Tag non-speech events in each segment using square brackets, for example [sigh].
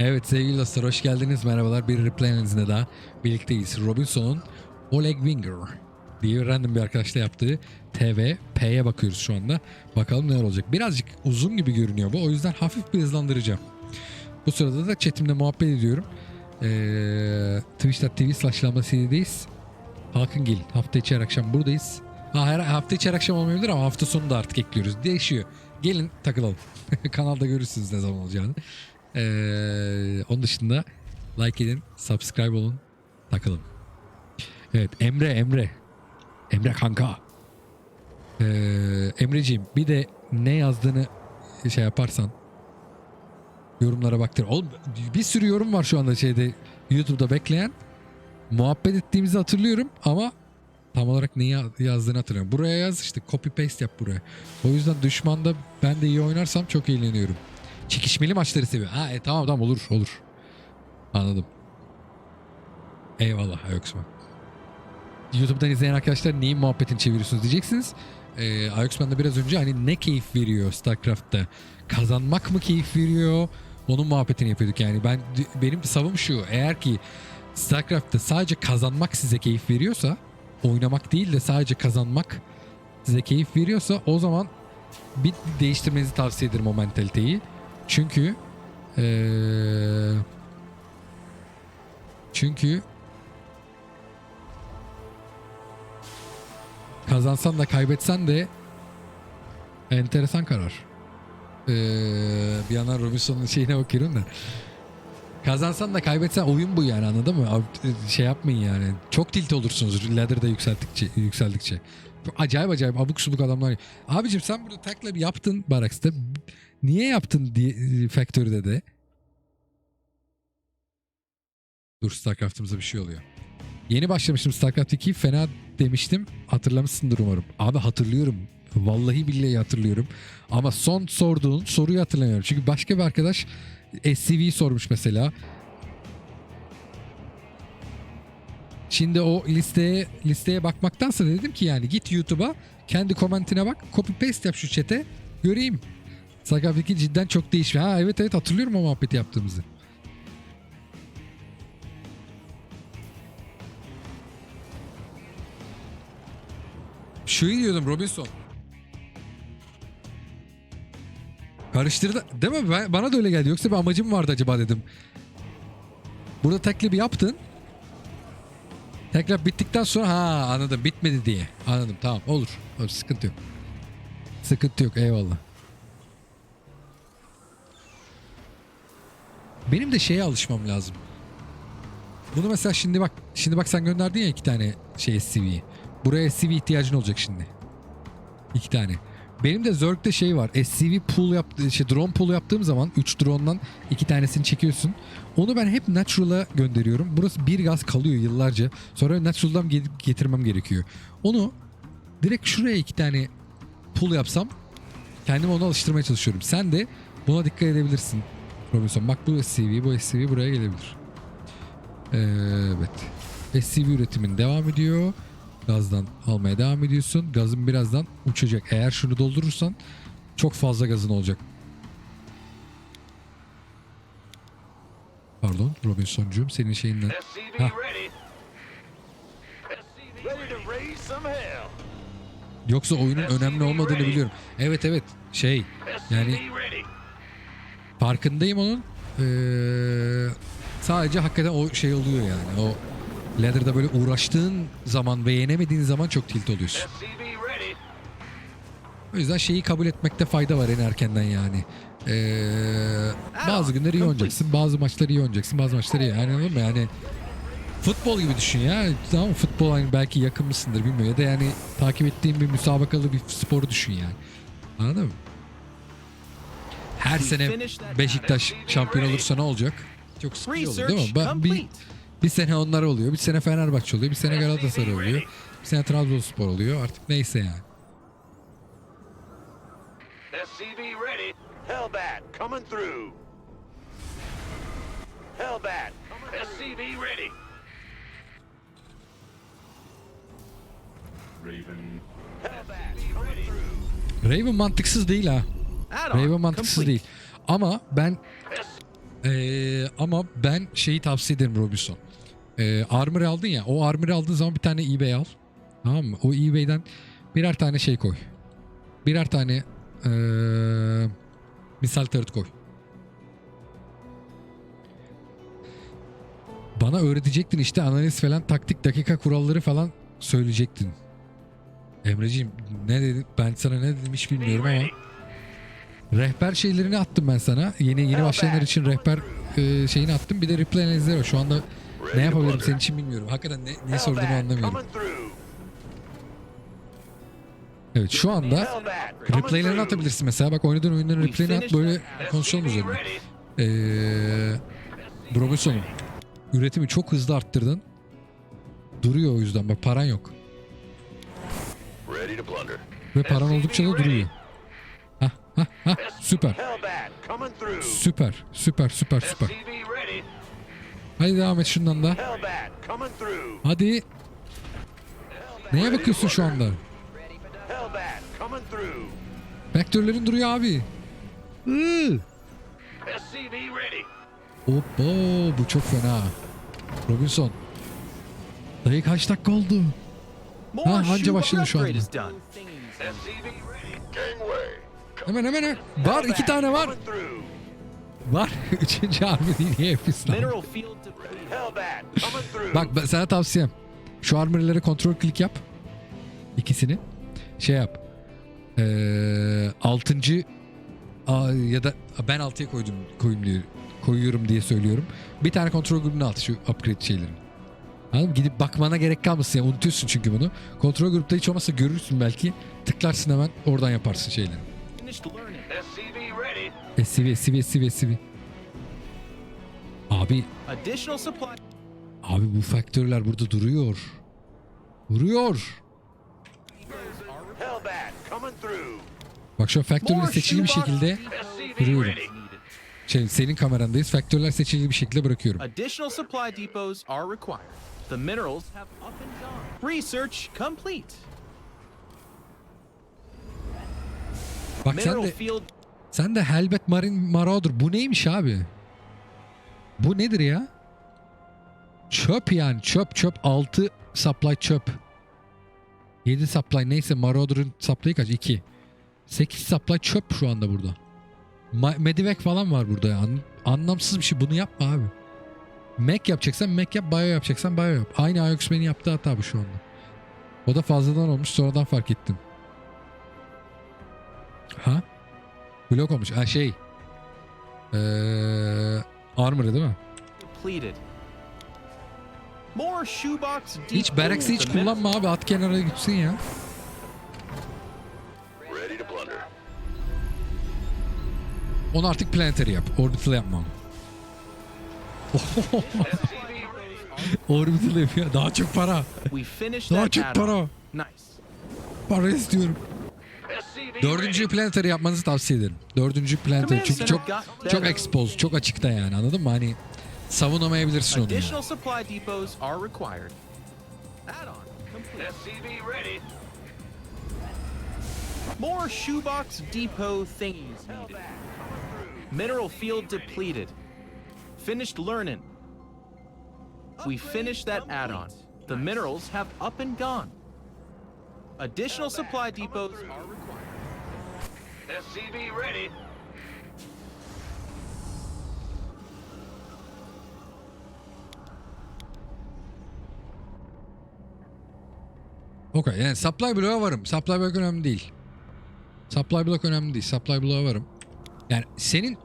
Evet sevgili dostlar hoş geldiniz. Merhabalar. Bir replay analizinde daha birlikteyiz. Robinson'un Oleg Winger diye random bir arkadaşla yaptığı TV P'ye bakıyoruz şu anda. Bakalım neler olacak. Birazcık uzun gibi görünüyor bu. O yüzden hafif bir hızlandıracağım. Bu sırada da chatimle muhabbet ediyorum. Ee, Twitch.tv slash lambda CD'deyiz. Halkın gelin. Hafta içi her akşam buradayız. Ha, her hafta içi her akşam olmayabilir ama hafta sonu da artık ekliyoruz. Değişiyor. Gelin takılalım. [laughs] Kanalda görürsünüz ne zaman olacağını. Ee, onun dışında like edin, subscribe olun, takılın. Evet Emre Emre. Emre kanka. Ee, Emreciğim bir de ne yazdığını şey yaparsan yorumlara baktır. Oğlum bir sürü yorum var şu anda şeyde YouTube'da bekleyen. Muhabbet ettiğimizi hatırlıyorum ama tam olarak neyi ya- yazdığını hatırlamıyorum. Buraya yaz işte copy paste yap buraya. O yüzden düşmanda ben de iyi oynarsam çok eğleniyorum. Çekişmeli maçları seviyorum. Ha e, tamam tamam olur olur. Anladım. Eyvallah Ayoxman. YouTube'dan izleyen arkadaşlar neyin muhabbetini çeviriyorsunuz diyeceksiniz. Ee, Ayoxman da biraz önce hani ne keyif veriyor StarCraft'ta? Kazanmak mı keyif veriyor? Onun muhabbetini yapıyorduk yani. Ben benim savım şu. Eğer ki StarCraft'ta sadece kazanmak size keyif veriyorsa, oynamak değil de sadece kazanmak size keyif veriyorsa o zaman bir değiştirmenizi tavsiye ederim o mentaliteyi. Çünkü eee, çünkü kazansan da kaybetsen de enteresan karar. Eee, bir yandan Robinson'un şeyine bakıyorum da. Kazansan da kaybetsen oyun bu yani anladın mı? Abi, Şey yapmayın yani. Çok tilt olursunuz ladder'da yükseldikçe. Çok acayip acayip abuk subuk adamlar. Abicim sen burada takla yaptın Barax'ta. Niye yaptın diye Factory'de de? Dur StarCraft'ımıza bir şey oluyor. Yeni başlamıştım StarCraft 2 fena demiştim. Hatırlamışsındır umarım. Abi hatırlıyorum. Vallahi billahi hatırlıyorum. Ama son sorduğun soruyu hatırlamıyorum. Çünkü başka bir arkadaş SCV'yi sormuş mesela. Şimdi o listeye listeye bakmaktansa dedim ki yani git YouTube'a kendi komentine bak. Copy paste yap şu chat'e. Göreyim. 2 cidden çok değişmiş. Ha evet evet hatırlıyorum o muhabbeti yaptığımızı. Şuyu diyordum Robinson. Karıştırdı. Değil mi? Ben, bana da öyle geldi. Yoksa bir amacım vardı acaba dedim. Burada tekli bir yaptın. Tekrar bittikten sonra ha anladım bitmedi diye. Anladım tamam olur. olur sıkıntı yok. Sıkıntı yok eyvallah. Benim de şeye alışmam lazım. Bunu mesela şimdi bak şimdi bak sen gönderdin ya iki tane şey SCV'yi. Buraya SCV ihtiyacın olacak şimdi. İki tane. Benim de Zerg'de şey var. SCV pool yaptı, şey drone pool yaptığım zaman 3 drone'dan iki tanesini çekiyorsun. Onu ben hep Natural'a gönderiyorum. Burası bir gaz kalıyor yıllarca. Sonra Natural'dan ge- getirmem gerekiyor. Onu direkt şuraya iki tane pool yapsam kendimi ona alıştırmaya çalışıyorum. Sen de buna dikkat edebilirsin. Robinson bak bu SCV, bu SCV buraya gelebilir. Evet. SCV üretimin devam ediyor. Gazdan almaya devam ediyorsun. Gazın birazdan uçacak. Eğer şunu doldurursan çok fazla gazın olacak. Pardon Robinson'cum senin şeyinden. Hell. Yoksa oyunun önemli olmadığını biliyorum. Evet evet şey yani. Farkındayım onun. Ee, sadece hakikaten o şey oluyor yani. O ladder'da böyle uğraştığın zaman ve yenemediğin zaman çok tilt oluyorsun. O yüzden şeyi kabul etmekte fayda var en erkenden yani. Ee, bazı günler iyi oynayacaksın, bazı maçlar iyi oynayacaksın, bazı maçlar iyi. Yani anladın mı? Yani futbol gibi düşün ya. Tamam? Futbol hani belki yakın mısındır bilmiyorum. Ya da yani takip ettiğin bir müsabakalı bir sporu düşün yani. Anladın mı? Her sene Beşiktaş şampiyon olursa ne olacak? Çok sıkıcı olur değil mi? Ben, bir, bir sene onlar oluyor, bir sene Fenerbahçe oluyor, bir sene Galatasaray oluyor, bir sene Trabzonspor oluyor. Artık neyse yani. SCV ready. Hellbat coming through. Hellbat. SCV ready. Raven. Hellbat coming through. Raven mantıksız değil ha. Raven mantıksız değil. Ama ben Ee, ama ben şeyi tavsiye ederim Robinson. Ee, armor aldın ya. O armor aldığın zaman bir tane eBay al. Tamam mı? O eBay'den birer tane şey koy. Birer tane ee, misal tarıt koy. Bana öğretecektin işte analiz falan taktik dakika kuralları falan söyleyecektin. Emreciğim ne dedim ben sana ne dedim hiç bilmiyorum ama. Rehber şeylerini attım ben sana. Yeni yeni başlayanlar için rehber e, şeyini attım. Bir de replay analizleri var. Şu anda ne yapabilirim senin için bilmiyorum. Hakikaten ne, ne sorduğunu anlamıyorum. Evet şu anda replaylerini atabilirsin mesela. Bak oynadığın oyunların replayini at böyle konuşalım üzerine. ready. Eee Robinson'um üretimi çok hızlı arttırdın. Duruyor o yüzden bak paran yok. Ve paran oldukça da duruyor. Hah [laughs] hah süper. Süper süper süper süper. Hadi devam et şundan da. Hadi. Neye bakıyorsun şu anda? Vektörlerin duruyor abi. Hoppa bu çok fena. Robinson. Dayı kaç dakika oldu? Ha, anca başladı şu anda. Hemen hemen hemen. Var iki tane var. Var. [laughs] Üçüncü değil. Niye yapıyorsun? abi? Bak ben sana tavsiyem. Şu armor'ları kontrol klik yap. İkisini. Şey yap. Ee, altıncı Aa, ya da ben altıya koydum koyayım diye koyuyorum diye söylüyorum. Bir tane kontrol grubuna at şu upgrade şeylerini. Anladın mı? Gidip bakmana gerek kalmasın ya. Unutuyorsun çünkü bunu. Kontrol grupta hiç olmazsa görürsün belki. Tıklarsın hemen oradan yaparsın şeyleri. SCV ready. SCV, SCV, SCV, SCV. Abi, Additional supply. abi bu faktörler burada duruyor. Duruyor. Bak şu an faktörleri More seçili bir şekilde Duruyorum. şey, senin kamerandayız. Faktörler seçili bir şekilde bırakıyorum. Additional supply depots are required. The minerals have up and gone. Research complete. Bak sen de sen de Helbet Marine Marauder. Bu neymiş abi? Bu nedir ya? Çöp yani çöp çöp 6 supply çöp. 7 supply neyse Marauder'ın supply'ı kaç? 2. 8 supply çöp şu anda burada. Ma- Medivac falan var burada ya. An- anlamsız bir şey. Bunu yapma abi. Mac yapacaksan Mac yap, Bio yapacaksan Bio yap. Aynı IOXM'nin yaptığı hata bu şu anda. O da fazladan olmuş sonradan fark ettim. Ha? Blok olmuş. Ha şey. Ee, Armor'ı değil mi? Hiç Barracks'ı hiç kullanma abi. At kenara gitsin ya. Onu artık planetary yap. Orbital yapma onu. [laughs] Orbital yapıyor. Daha çok para. Daha çok para. Para istiyorum. Dördüncü planetary yapmanızı tavsiye ederim. Dördüncü planetary. Çünkü çok çok expose, çok açıkta yani anladın mı? Hani savunamayabilirsin onu. yani. More shoebox depot needed. Mineral field depleted. Finished learning. We finished that add-on. The minerals have up and gone. Additional supply depots are required. SCV ready. Okey yani supply block'a varım. Supply block önemli değil. Supply block önemli değil. Supply block'a varım. Yani senin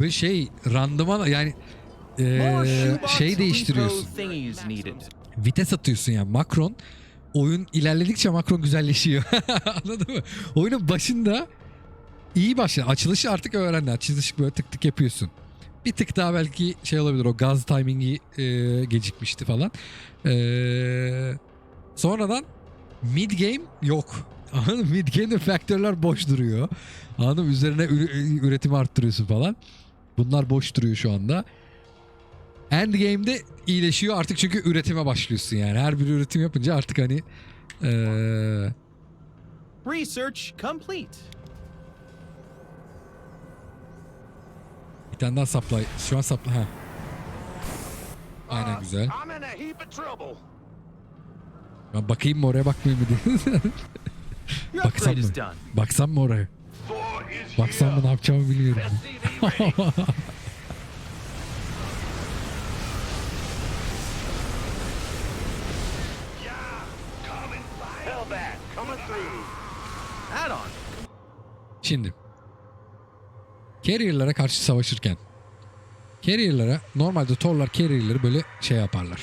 böyle şey randıman yani shoebox şey değiştiriyorsun. Vites atıyorsun yani. Macron oyun ilerledikçe Macron güzelleşiyor. [laughs] Anladın mı? Oyunun başında iyi başladı. Açılışı artık öğrendi. Açılışı böyle tık tık yapıyorsun. Bir tık daha belki şey olabilir o gaz timingi eee, gecikmişti falan. Eee, sonradan mid game yok. [laughs] Anladın? Mid game'de faktörler boş duruyor. Anladın? Üzerine üretimi arttırıyorsun falan. Bunlar boş duruyor şu anda. Endgame'de iyileşiyor artık çünkü üretime başlıyorsun yani. Her bir üretim yapınca artık hani eee, Research complete. Bir tane daha supply. Şu an supply. Ha. Aynen güzel. Of trouble. Ben bakayım mı oraya bakmayayım mı diye. [laughs] Baksam mı? Baksam mı oraya? Baksam mı ne yapacağımı biliyorum. SCV [laughs] ready. yeah, coming. Hellbat coming through. Add-on. Şimdi. Carrier'lara karşı savaşırken. Carrier'lara normalde Thor'lar Carrier'ları böyle şey yaparlar.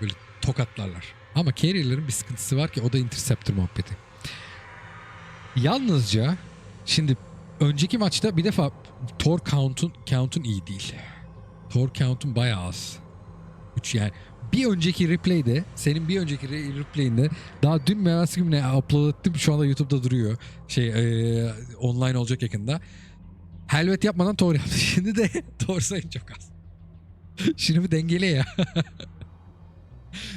Böyle tokatlarlar. Ama Carrier'ların bir sıkıntısı var ki o da Interceptor muhabbeti. Yalnızca şimdi önceki maçta bir defa Thor count'un count'un iyi değil. Thor count'un bayağı az. 3 yani bir önceki replay'de senin bir önceki re- replay'inde daha dün mevası gibi ne upload ettim şu anda YouTube'da duruyor. Şey eee, online olacak yakında. Helvet yapmadan Thor yaptı. [laughs] Şimdi de [laughs] Thor sayın çok az. [laughs] Şunu bir dengele ya.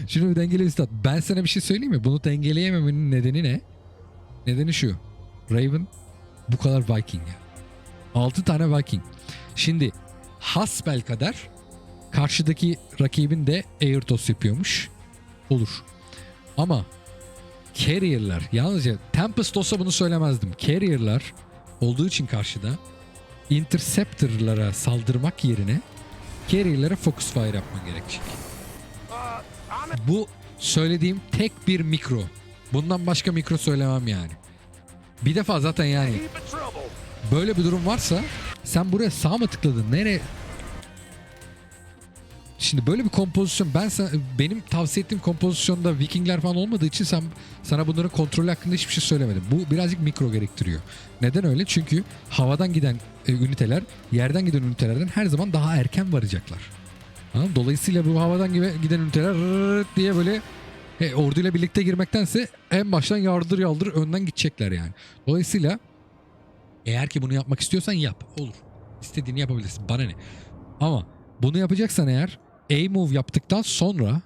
Şunu bir dengele üstad. Ben sana bir şey söyleyeyim mi? Bunu dengeleyememenin nedeni ne? Nedeni şu. Raven bu kadar Viking ya. 6 tane Viking. Şimdi hasbel kadar karşıdaki rakibin de air toss yapıyormuş. Olur. Ama carrier'lar yalnızca Tempest olsa bunu söylemezdim. Carrier'lar olduğu için karşıda interceptor'lara saldırmak yerine carrier'lara focus fire yapman gerekecek. Bu söylediğim tek bir mikro. Bundan başka mikro söylemem yani. Bir defa zaten yani böyle bir durum varsa sen buraya sağ mı tıkladın? Nereye? Şimdi böyle bir kompozisyon ben sana, benim tavsiye ettiğim kompozisyonda Vikingler falan olmadığı için sen, sana bunların kontrolü hakkında hiçbir şey söylemedim. Bu birazcık mikro gerektiriyor. Neden öyle? Çünkü havadan giden e, üniteler yerden giden ünitelerden her zaman daha erken varacaklar. Anladın? Dolayısıyla bu havadan giden üniteler diye böyle e, orduyla birlikte girmektense en baştan yardır yaldır önden gidecekler yani. Dolayısıyla eğer ki bunu yapmak istiyorsan yap. Olur. İstediğini yapabilirsin. Bana ne? Ama bunu yapacaksan eğer A-move yaptıktan sonra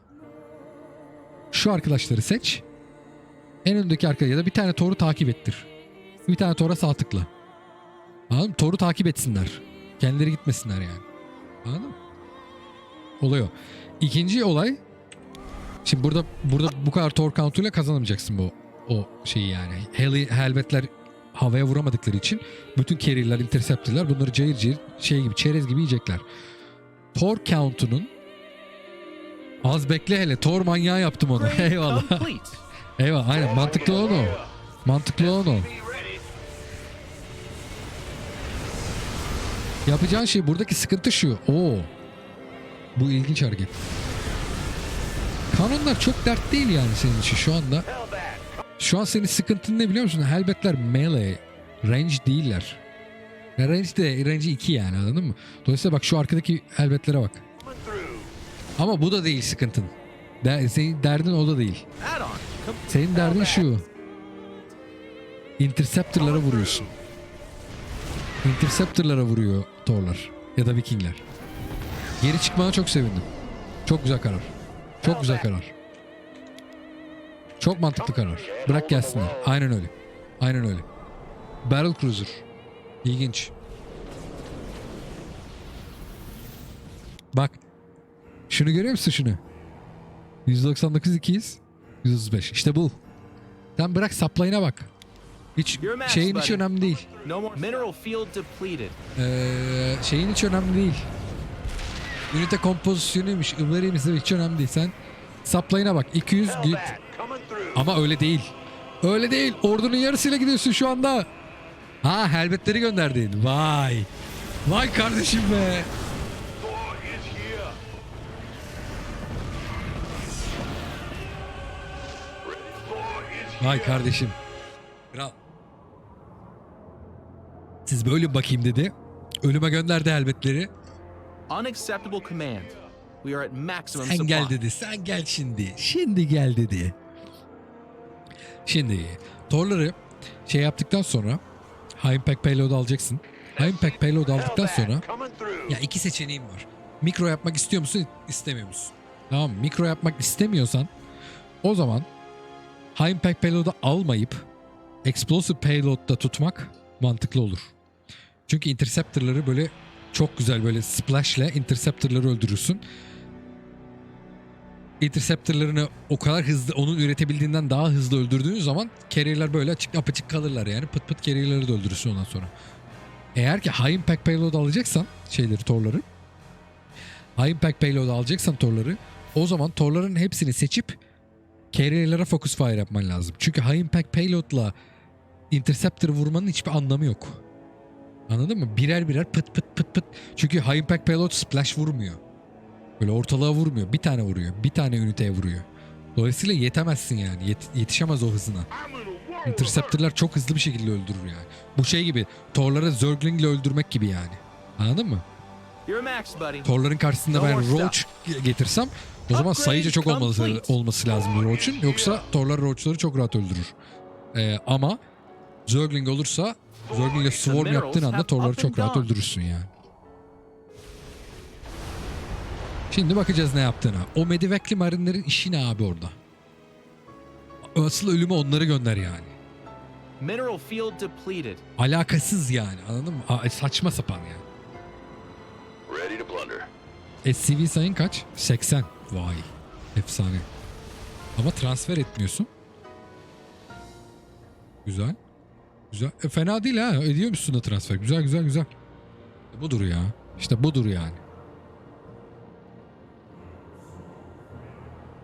şu arkadaşları seç. En öndeki arkadaş ya da bir tane Thor'u takip ettir. Bir tane Thor'a sağ tıkla. Anladın mı? Thor'u takip etsinler. Kendileri gitmesinler yani. Anladın mı? Olay. İkinci olay Şimdi burada burada bu kadar Thor count'uyla kazanamayacaksın bu o şeyi yani. Heli, helmetler havaya vuramadıkları için bütün carrier'ler, interceptor'lar bunları cayır cayır şey gibi çerez gibi yiyecekler. Thor count'unun az bekle hele Thor manyağı yaptım onu. Eyvallah. [laughs] Eyvallah aynen mantıklı olan o. Mantıklı olan o. Be ready. Yapacağın şey buradaki sıkıntı şu. Oo. Bu ilginç hareket. Kanonlar çok dert değil yani senin için şu anda. Şu an senin sıkıntın ne biliyor musun? Helbetler melee. Range değiller. Range de range 2 yani anladın mı? Dolayısıyla bak şu arkadaki helbetlere bak. Ama bu da değil sıkıntın. De, senin derdin o da değil. Senin derdin şu. Interceptor'lara vuruyorsun. Interceptor'lara vuruyor Thor'lar. Ya da Vikingler. Geri çıkmana çok sevindim. Çok güzel karar. Çok güzel karar. Çok mantıklı karar. Bırak gelsinler. Aynen öyle. Aynen öyle. Battle Cruiser. İlginç. Bak. Şunu görüyor musun şunu? 199 200. 135. İşte bu. Sen bırak supply'ına bak. Hiç şeyin hiç önemli değil. Ee, şeyin hiç önemli değil. Ünite kompozisyonuymuş, ıvırıymış hiç önemli değil. Sen supply'ına bak. 200 git. Ama öyle değil. Öyle değil. Ordunun yarısıyla gidiyorsun şu anda. Ha helbetleri gönderdin. Vay. Vay kardeşim be. Vay kardeşim. Kral. Siz böyle bakayım dedi. Ölüme gönderdi helbetleri. Unacceptable command. We are at maximum Sen gel dedi. Sen gel şimdi. Şimdi gel dedi. Şimdi Torları şey yaptıktan sonra High Impact Payload alacaksın. High Impact Payload aldıktan sonra ya iki seçeneğim var. Mikro yapmak istiyor musun, istemiyor musun? Tamam? Mikro yapmak istemiyorsan o zaman High Impact Payload'u almayıp Explosive Payload'da tutmak mantıklı olur. Çünkü Interceptor'ları böyle çok güzel böyle splash'le interceptor'ları öldürürsün. Interceptor'larını o kadar hızlı onun üretebildiğinden daha hızlı öldürdüğün zaman carrier'ler böyle açık apaçık kalırlar yani. Pıt pıt carrier'ları da öldürürsün ondan sonra. Eğer ki high impact payload alacaksan şeyleri torları high impact payload alacaksan torları o zaman torların hepsini seçip carrier'lara focus fire yapman lazım. Çünkü high impact payload'la interceptor vurmanın hiçbir anlamı yok. Anladın mı? Birer birer pıt pıt pıt pıt. Çünkü high impact payload splash vurmuyor. Böyle ortalığa vurmuyor. Bir tane vuruyor. Bir tane üniteye vuruyor. Dolayısıyla yetemezsin yani. Yet- yetişemez o hızına. Interceptor'lar çok hızlı bir şekilde öldürür yani. Bu şey gibi. Thor'ları Zergling'le öldürmek gibi yani. Anladın mı? Thor'ların karşısında ben Roach getirsem o zaman Upgrade sayıca çok olması, complete. olması lazım Roach'un. Yoksa Thor'lar Roach'ları çok rahat öldürür. Ee, ama Zergling olursa Zergling'le Swarm minerals yaptığın anda Thor'ları çok rahat öldürürsün yani. Şimdi bakacağız ne yaptığına. O Medivekli marinlerin işi ne abi orada? Asıl ölümü onları gönder yani. Mineral field depleted. Alakasız yani anladın mı? Aa, saçma sapan yani. ready to plunder. SCV sayın kaç? 80. Vay. Efsane. Ama transfer etmiyorsun. Güzel. Güzel. E, fena değil ha. Ediyor musun da transfer? Güzel güzel güzel. İşte budur ya. İşte budur yani.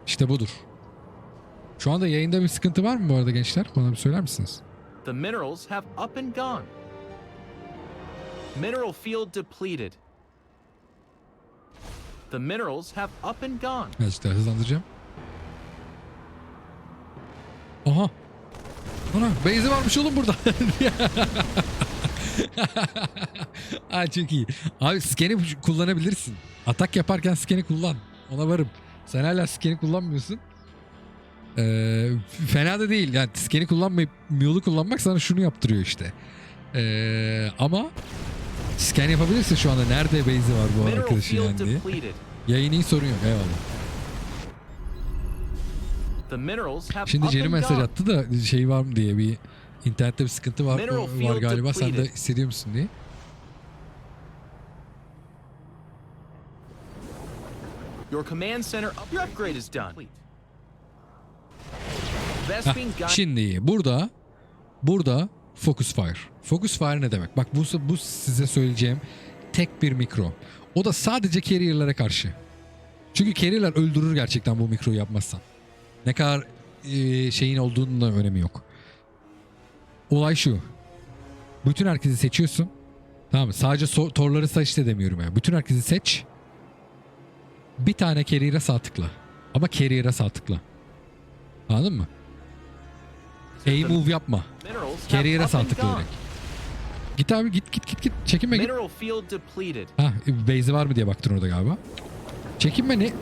İşte budur. Şu anda yayında bir sıkıntı var mı bu arada gençler? Bana bir söyler misiniz? The minerals have up and gone. Mineral field depleted. The minerals have up and gone. Birazcık hızlandıracağım. Aha. Ana base'i varmış oğlum burada. [laughs] ha çok iyi. Abi scan'i kullanabilirsin. Atak yaparken scan'i kullan. Ona varım. Sen hala scan'i kullanmıyorsun. Ee, fena da değil. Yani scan'i kullanmayıp mule'u kullanmak sana şunu yaptırıyor işte. Ee, ama scan yapabilirsin şu anda. Nerede base'i var bu arkadaşın yani diye. Yayın iyi sorun yok. Eyvallah. Şimdi Jerry mesaj attı da şey var mı diye bir internette bir sıkıntı var, var galiba sen de hissediyor musun diye. Your command center upgrade is done. Heh, şimdi burada burada focus fire. Focus fire ne demek? Bak bu, bu size söyleyeceğim tek bir mikro. O da sadece carrier'lara karşı. Çünkü carrier'lar öldürür gerçekten bu mikroyu yapmazsan. Ne kadar e, şeyin olduğunun da önemi yok. Olay şu. Bütün herkesi seçiyorsun. Tamam mı? Sadece so- torları seç de demiyorum yani. Bütün herkesi seç. Bir tane carrier'a sağ tıkla. Ama carrier'a sağ tıkla. Anladın mı? A-move yapma. Tıkla gone. direkt. Git abi git git git git. Çekinme git. Ha base'i var mı diye baktın orada galiba. Çekinme ne?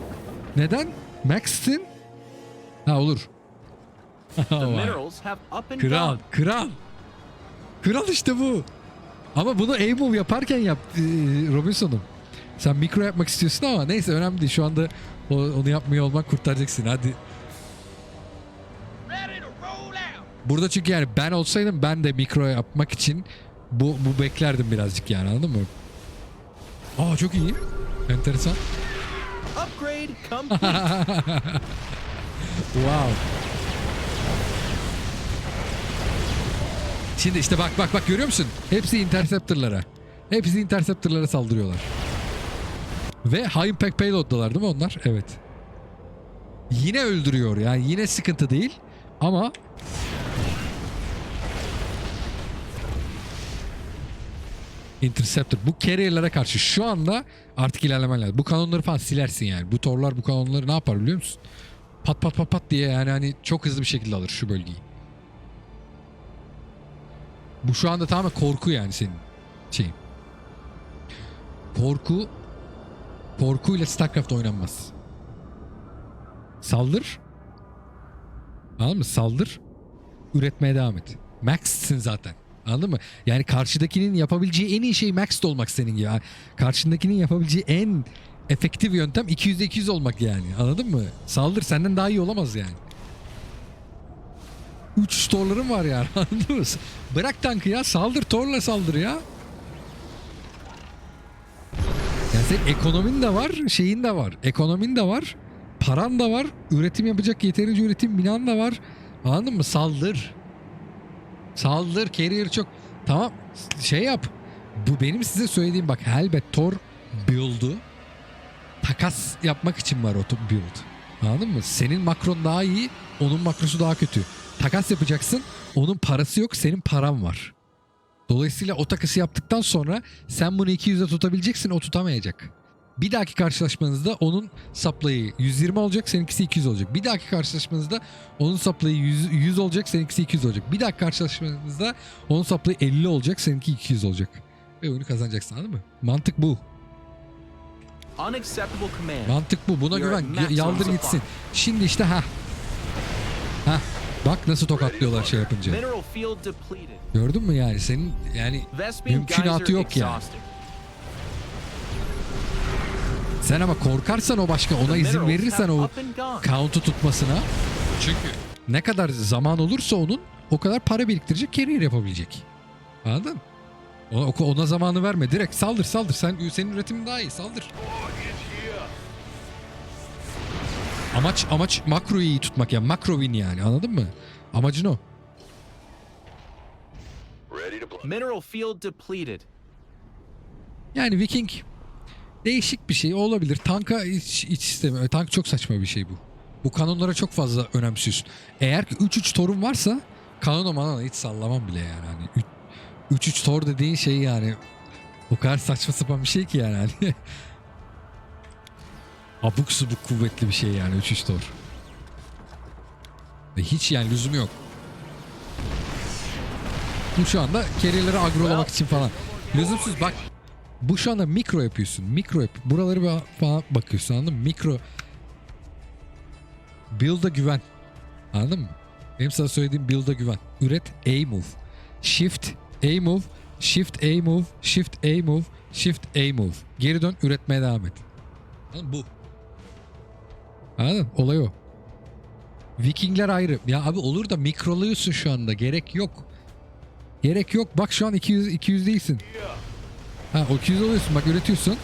Neden? Max'sin? Ha olur. [laughs] Kral, kral. Kral işte bu. Ama bunu A-move yaparken yap e, Robinson'um. Sen mikro yapmak istiyorsun ama neyse önemli değil. Şu anda onu yapmıyor olmak kurtaracaksın. Hadi. Burada çünkü yani ben olsaydım ben de mikro yapmak için bu, bu beklerdim birazcık yani anladın mı? Aa çok iyi. Enteresan. Upgrade. [laughs] Wow. Şimdi işte bak bak bak görüyor musun? Hepsi interceptor'lara. Hepsi interceptor'lara saldırıyorlar. Ve high impact payload'dalar değil mi onlar? Evet. Yine öldürüyor yani yine sıkıntı değil ama Interceptor. Bu carrier'lara karşı şu anda artık ilerlemen lazım. Bu kanonları falan silersin yani. Bu torlar bu kanonları ne yapar biliyor musun? Pat pat pat pat diye yani hani çok hızlı bir şekilde alır şu bölgeyi. Bu şu anda tamamen korku yani senin şeyin. Korku korkuyla StarCraft oynanmaz. Saldır. Anladın mı? Saldır. Üretmeye devam et. Max'sin zaten. Anladın mı? Yani karşıdakinin yapabileceği en iyi şey max olmak senin. Yani karşındakinin yapabileceği en efektif yöntem 200'de 200 olmak yani. Anladın mı? Saldır senden daha iyi olamaz yani. 3 torların var yani. [laughs] Anladın mı? Bırak tankı ya. Saldır torla saldır ya. Yani senin ekonomin de var, şeyin de var. Ekonomin de var, paran da var, üretim yapacak yeterince üretim binan da var. Anladın mı? Saldır. Saldır, carrier çok. Tamam, şey yap. Bu benim size söylediğim bak Helbet Thor build'u takas yapmak için var o build. Anladın mı? Senin makron daha iyi, onun makrosu daha kötü. Takas yapacaksın, onun parası yok, senin paran var. Dolayısıyla o takası yaptıktan sonra sen bunu 200'e tutabileceksin, o tutamayacak. Bir dahaki karşılaşmanızda onun supply'ı 120 olacak, seninkisi 200 olacak. Bir dahaki karşılaşmanızda onun supply'ı 100, 100 olacak, seninkisi 200 olacak. Bir dahaki karşılaşmanızda onun supply'ı 50 olacak, seninki 200 olacak. Ve oyunu kazanacaksın anladın mı? Mantık bu. Mantık bu. Buna güven. Yaldır gitsin. Şimdi işte ha. Ha. Bak nasıl tokatlıyorlar şey yapınca. Gördün mü yani? Senin yani Mümkünatı yok yani. Sen ama korkarsan o başka ona izin verirsen o count'u tutmasına çünkü ne kadar zaman olursa onun o kadar para biriktirecek carrier yapabilecek. Anladın? Ona, ona zamanı verme. Direkt saldır saldır. Sen senin üretimin daha iyi. Saldır. Amaç amaç makroyu iyi tutmak yani. Makro win yani. Anladın mı? Amacın o. Mineral field depleted. Yani Viking değişik bir şey olabilir. Tanka hiç, hiç istemiyorum. Tank çok saçma bir şey bu. Bu kanonlara çok fazla önemsiyorsun. Eğer ki 3-3 torun varsa kanona manona hiç sallamam bile yani. Hani 3-3 tor dediğin şey yani o kadar saçma sapan bir şey ki yani. Hani [laughs] abuk subuk kuvvetli bir şey yani 3-3 tor. Ve hiç yani lüzumu yok. Bu şu anda carrier'ları agrolamak için falan. Lüzumsuz bak bu şu anda mikro yapıyorsun. Mikro yap. Buraları falan bakıyorsun anladın mı? Mikro. Build'a güven. Anladın mı? Benim sana söylediğim build'a güven. Üret A move. Shift A move. Shift A move. Shift A move. Shift A move. Geri dön üretmeye devam et. Anladın mı? Bu. Anladın? Olay o. Vikingler ayrı. Ya abi olur da mikroluyorsun şu anda. Gerek yok. Gerek yok. Bak şu an 200 200 değilsin. Ha 200 oluyorsun bak üretiyorsun.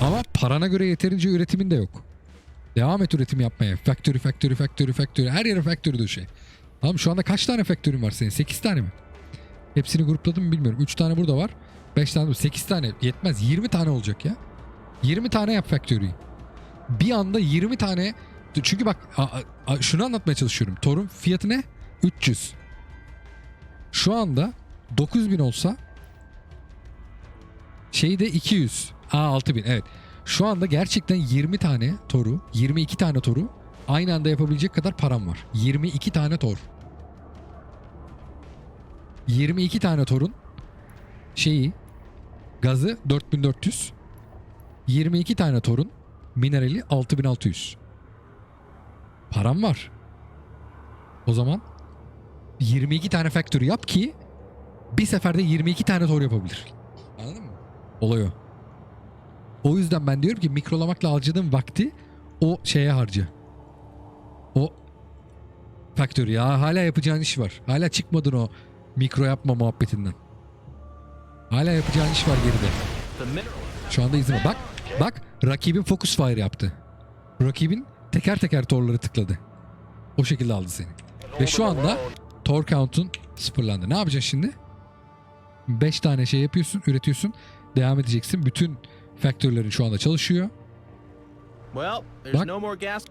Ama parana göre yeterince üretimin de yok. Devam et üretim yapmaya. Factory, factory, factory, factory. Her yere factory döşe. Tamam şu anda kaç tane factory'in var senin? 8 tane mi? Hepsini grupladım mı bilmiyorum. 3 tane burada var. 5 tane, 8 tane yetmez. 20 tane olacak ya. 20 tane yap factory'yi. Bir anda 20 tane çünkü bak a- a- şunu anlatmaya çalışıyorum. Torun fiyatı ne? 300. Şu anda 9000 olsa şeyde 200. Aa 6000 evet. Şu anda gerçekten 20 tane toru, 22 tane toru aynı anda yapabilecek kadar param var. 22 tane tor. 22 tane torun şeyi gazı 4400. 22 tane torun minerali 6600. Param var. O zaman 22 tane factory yap ki bir seferde 22 tane tor yapabilir. Anladın mı? Olay o. Yüzden ben diyorum ki mikrolamakla harcadığın vakti o şeye harca. O factory ya hala yapacağın iş var. Hala çıkmadın o mikro yapma muhabbetinden. Hala yapacağın iş var geride. Şu anda izleme. Bak, bak rakibin focus fire yaptı. Rakibin teker teker torları tıkladı. O şekilde aldı seni. Ve şu anda tor count'un sıfırlandı. Ne yapacaksın şimdi? 5 tane şey yapıyorsun, üretiyorsun. Devam edeceksin. Bütün faktörlerin şu anda çalışıyor. Bak. no more gas.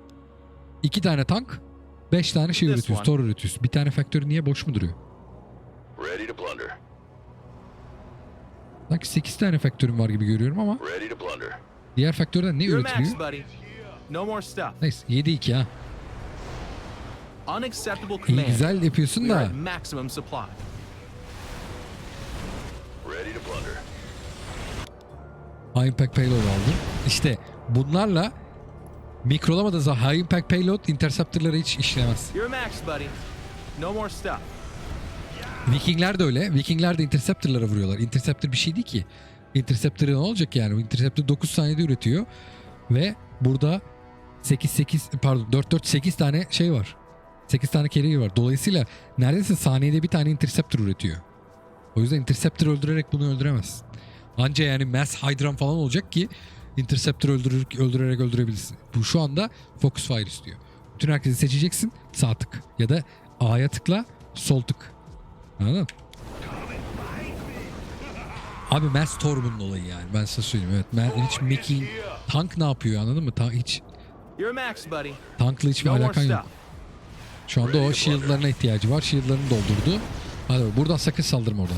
2 tane tank, 5 tane şey one. tor üretiyorsun. Bir tane faktör niye boş mu duruyor? Ready to plunder. Sanki 8 tane faktörüm var gibi görüyorum ama Ready to plunder. diğer faktörden ne You're max, üretiliyor? buddy. No more stuff. Neyse 7-2 ha. Unacceptable İyi güzel yapıyorsun da High Impact Payload aldım. İşte bunlarla mikrolamadığı zaman High Impact Payload interceptorlara hiç işlemez. Vikingler de öyle. Vikingler de interceptorlara vuruyorlar. Interceptor bir şey değil ki. Interceptor ne olacak yani? Interceptor 9 saniyede üretiyor. Ve burada 8 8 pardon 4 4 8 tane şey var. 8 tane carrier var. Dolayısıyla neredeyse saniyede bir tane interceptor üretiyor. O yüzden interceptor öldürerek bunu öldüremez. Anca yani mass hydran falan olacak ki Interceptor öldürür, öldürerek öldürebilirsin. Bu şu anda Focus Fire istiyor. Bütün herkesi seçeceksin. Sağ tık. Ya da A'ya tıkla sol tık. Anladın mı? Abi Matt Storm'un olayı yani. Ben size söyleyeyim. Evet. Matt, hiç Mickey'in tank ne yapıyor anladın mı? Ta- hiç tankla hiçbir alakan yok. Şu anda o shield'larına ihtiyacı var. Shield'larını doldurdu. Hadi bak, buradan sakın saldırma oradan.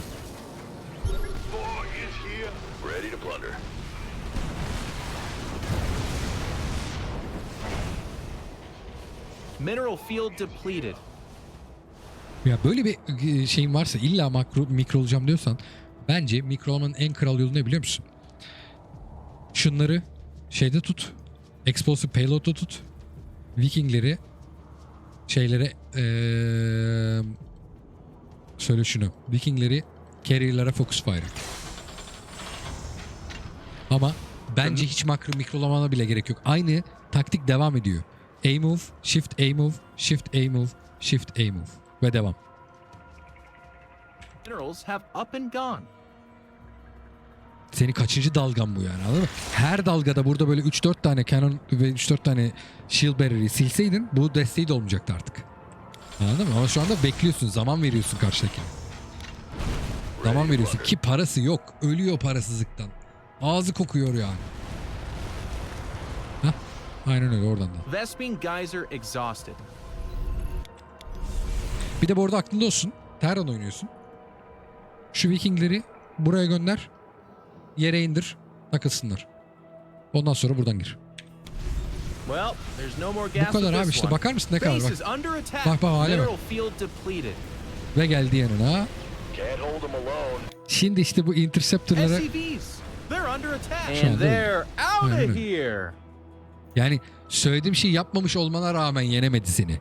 Mineral field depleted. Ya böyle bir e, şeyin varsa illa makro mikro olacağım diyorsan bence mikro olmanın en kral yolu ne biliyor musun? Şunları şeyde tut. Explosive payload'da tut. Vikingleri şeylere eee söyle şunu. Vikingleri carrier'lara focus fire. Ama bence hiç makro mikrolamana bile gerek yok. Aynı taktik devam ediyor. A move, shift A move, shift A move, shift A move ve devam. Minerals have up and gone. Senin kaçıncı dalgan bu yani anladın mı? Her dalgada burada böyle 3-4 tane cannon ve 3-4 tane shield barrier'i silseydin bu desteği de olmayacaktı artık. Anladın mı? Ama şu anda bekliyorsun. Zaman veriyorsun karşıdakine. Zaman veriyorsun ki parası yok. Ölüyor parasızlıktan. Ağzı kokuyor yani. Aynen öyle oradan da. Vespine Geyser exhausted. Bir de bu arada aklında olsun. Terran oynuyorsun. Şu Vikingleri buraya gönder. Yere indir. Takılsınlar. Ondan sonra buradan gir. Well, there's no more gas Bu kadar abi işte bakar mısın ne kadar Base bak. is under attack. Bak, bak, hale bak. Mineral field depleted. Ve geldi yanına. Can't hold them alone. Şimdi işte bu interceptor'lara SCVs, they're under attack. Şu And they're out of here. Yani söylediğim şeyi yapmamış olmana rağmen yenemedi seni.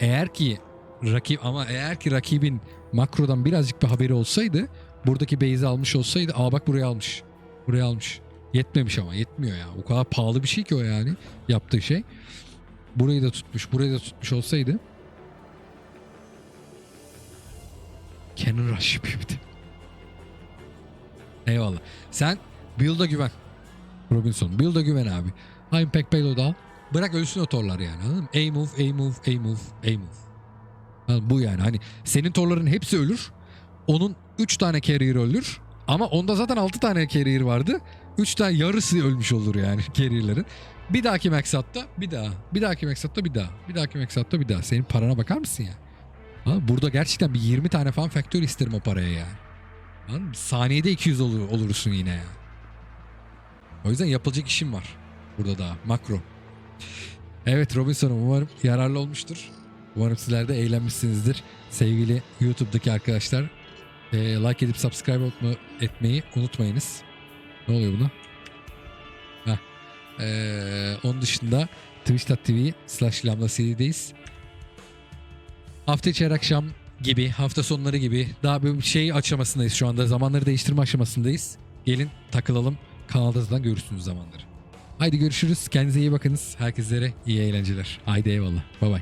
Eğer ki rakip ama eğer ki rakibin makrodan birazcık bir haberi olsaydı buradaki base'i almış olsaydı aa bak buraya almış. Buraya almış. Yetmemiş ama yetmiyor ya. O kadar pahalı bir şey ki o yani yaptığı şey. Burayı da tutmuş, burayı da tutmuş olsaydı. Cannon Rush yapıyor bir de. Eyvallah. Sen build'a güven. Robinson. Build'a güven abi. High Impact Payload al. Bırak ölsün o torlar yani anladın mı? A move, A move, A move, A move. Anladın mı? Bu yani hani senin torların hepsi ölür. Onun 3 tane carrier ölür. Ama onda zaten 6 tane carrier vardı. 3 tane yarısı ölmüş olur yani [laughs] carrierlerin. Bir dahaki Maxat'ta bir daha. Bir dahaki Maxat'ta bir daha. Bir dahaki Maxat'ta bir daha. Senin parana bakar mısın ya? Mı? Burada gerçekten bir 20 tane falan faktör isterim o paraya yani. Anladın? Saniyede 200 olur, olursun yine ya. O yüzden yapılacak işim var. Burada daha makro. Evet Robinson'um umarım yararlı olmuştur. Umarım sizler de eğlenmişsinizdir. Sevgili YouTube'daki arkadaşlar e, like edip subscribe etme- etmeyi unutmayınız. Ne oluyor buna? Heh. E, onun dışında twitch.tv slash lambda CD'deyiz. Hafta içi her akşam gibi, hafta sonları gibi daha bir şey aşamasındayız şu anda. Zamanları değiştirme aşamasındayız. Gelin takılalım. Kanalda zaten görürsünüz zamanları. Haydi görüşürüz. Kendinize iyi bakınız. Herkeslere iyi eğlenceler. Haydi eyvallah. Bay bay.